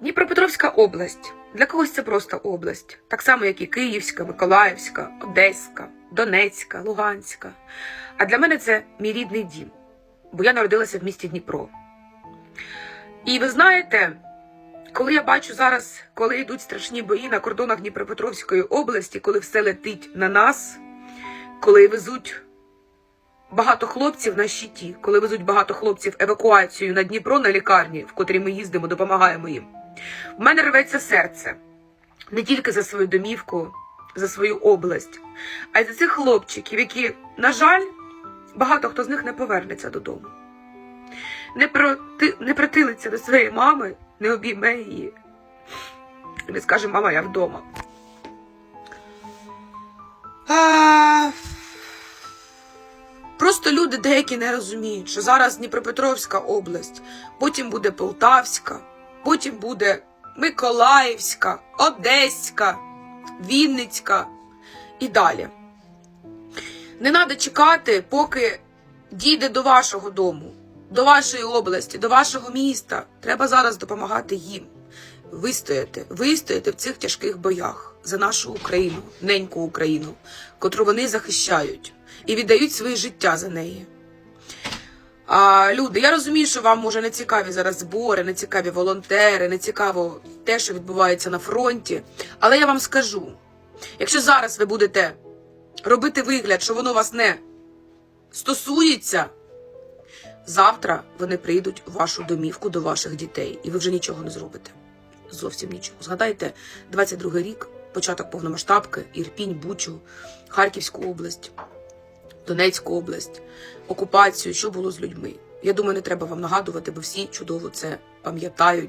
Дніпропетровська область. Для когось це просто область, так само, як і Київська, Миколаївська, Одеська, Донецька, Луганська. А для мене це мій рідний дім, бо я народилася в місті Дніпро. І ви знаєте, коли я бачу зараз, коли йдуть страшні бої на кордонах Дніпропетровської області, коли все летить на нас, коли везуть багато хлопців на щиті, коли везуть багато хлопців евакуацію на Дніпро на лікарні, в котрі ми їздимо, допомагаємо їм. В мене рветься серце не тільки за свою домівку, за свою область, а й за цих хлопчиків, які, на жаль, багато хто з них не повернеться додому. Не, проти, не притилиться до своєї мами, не обійме її. Не скаже, мама, я вдома. А... Просто люди деякі не розуміють, що зараз Дніпропетровська область, потім буде Полтавська, потім буде Миколаївська, Одеська, Вінницька і далі. Не треба чекати, поки дійде до вашого дому, до вашої області, до вашого міста. Треба зараз допомагати їм вистояти, вистояти в цих тяжких боях за нашу Україну, неньку Україну, котру вони захищають і віддають своє життя за неї. А, люди, я розумію, що вам може не цікаві зараз збори, не цікаві волонтери, не цікаво те, що відбувається на фронті. Але я вам скажу: якщо зараз ви будете робити вигляд, що воно вас не стосується, завтра вони прийдуть в вашу домівку до ваших дітей, і ви вже нічого не зробите. Зовсім нічого. Згадайте 22 рік, початок повномасштабки, Ірпінь, Бучу, Харківську область. Донецьку область, окупацію, що було з людьми. Я думаю, не треба вам нагадувати, бо всі чудово це пам'ятають.